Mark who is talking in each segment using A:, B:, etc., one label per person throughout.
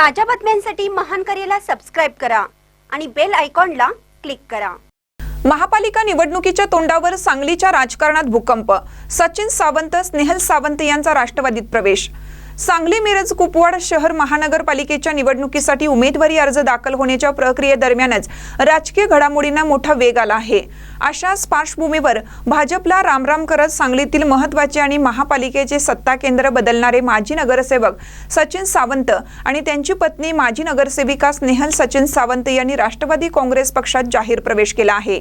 A: ताज्या बातम्यांसाठी महान करेला सबस्क्राईब करा आणि बेल आयकॉनला क्लिक करा.
B: महापालिका निवडणुकीच्या तोंडावर सांगलीच्या राजकारणात भूकंप. सचिन सावंत स्नेहल सावंत यांचा राष्ट्रवादीत प्रवेश. सांगली मिरज कुपवाड शहर महानगरपालिकेच्या निवडणुकीसाठी उमेदवारी अर्ज दाखल होण्याच्या प्रक्रियेदरम्यानच राजकीय घडामोडींना मोठा वेग आला आहे. अशाच पार्श्वभूमीवर भाजपला रामराम करत सांगलीतील महत्त्वाचे आणि महापालिकेचे सत्ता केंद्र बदलणारे माजी नगरसेवक सचिन सावंत आणि त्यांची पत्नी माजी नगरसेविका स्नेहल सचिन सावंत यांनी राष्ट्रवादी काँग्रेस पक्षात जाहीर प्रवेश केला आहे.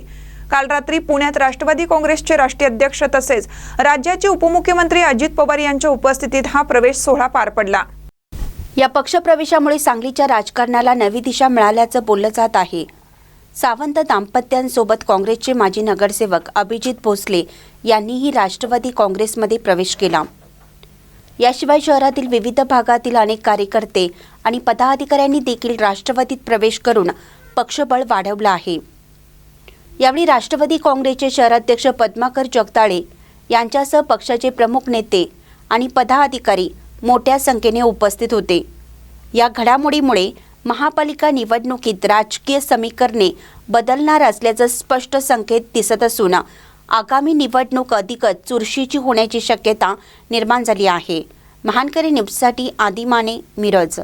B: काल रात्री पुण्यात राष्ट्रवादी काँग्रेसचे राष्ट्रीय अध्यक्ष तसेच राज्याचे उपमुख्यमंत्री अजित पवार यांच्या उपस्थितीत हा प्रवेश सोहळा पार पडला.
A: या पक्षप्रवेशामुळे सांगलीच्या राजकारणाला नवी दिशा मिळाल्याचं बोललं जात आहे. सावंत दाम्पत्यांसोबत काँग्रेसचे माजी नगरसेवक अभिजित भोसले यांनीही राष्ट्रवादी काँग्रेसमध्ये प्रवेश केला. याशिवाय शहरातील विविध भागातील अनेक कार्यकर्ते आणि पदाधिकाऱ्यांनी देखील राष्ट्रवादीत प्रवेश करून पक्षबळ वाढवलं आहे. यावेळी राष्ट्रवादी काँग्रेसचे शहराध्यक्ष पद्माकर जगदाळे यांच्यासह पक्षाचे प्रमुख नेते आणि पदाधिकारी मोठ्या संख्येने उपस्थित होते. या घडामोडीमुळे महापालिका निवडणुकीत राजकीय समीकरणे बदलणार असल्याचं स्पष्ट संकेत दिसत असून आगामी निवडणूक अधिकच चुरशीची होण्याची शक्यता निर्माण झाली आहे. महानकरी न्यूजसाठी आदिमाने मिरज.